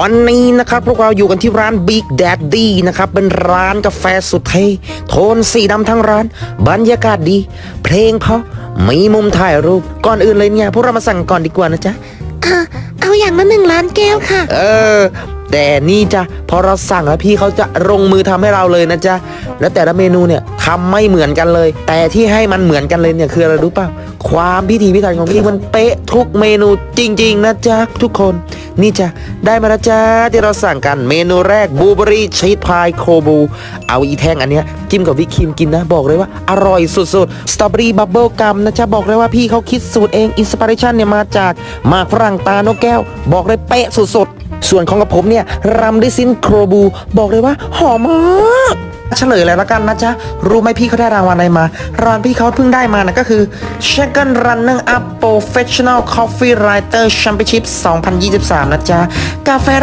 วันนี้นะครับพวกเราอยู่กันที่ร้าน Big Daddy นะครับ เป็นร้านกาแฟสุดเท่โทนสีดำทั้งร้าน บรรยากาศดี เพลงเพราะมีมุมถ่ายรูป ก่อนอื่นเลยเนี่ย พวกเรามาสั่งก่อนดีกว่านะจ๊ะอะเอาอย่างละหนึ่งล้านแก้วค่ะ เออ แต่นี่จ้ะพอเราสั่งแล้วพี่เขาจะลงมือทำให้เราเลยนะจ๊ะ แล้วแต่ละเมนูเนี่ยทำไม่เหมือนกันเลย แต่ที่ให้มันเหมือนกันเลยเนี่ยคืออะไรรู้เปล่า ความพิถีพิถันของพี่มันเป๊ะทุกเมนูจริง ๆ นะจ๊ะทุกคน นี่จ้ะได้มาแล้วจ้าที่เราสั่งกันเมนูแรกบูเบอรี่ชีสพายโคบู เอาอีแท่งอันเนี้ยจิ้มกับวิครีมกินนะ บอกเลยว่าอร่อยสุดๆสตรอเบอรี่บับเบิลกัมนะจ๊ะบอกเลยว่าพี่เขาคิดสูตรเองอินสปิเรชันเนี่ยมาจากมากฝรั่งตาโนกแก้ว บอกเลยเป๊ะสุดๆ ส่วนของกับผมเนี่ยรำด้วยซินโครบู บอกเลยว่าหอมมาก เฉลยเลยแล้วกันนะจ๊ะ รู้ไหมพี่เขาได้รางวัลอะไรมา รางวัลพี่เขาเพิ่งได้มานะก็คือ Second Runner Up Professional Coffee Writer Championship 2023 นะจ๊ะ กาแฟ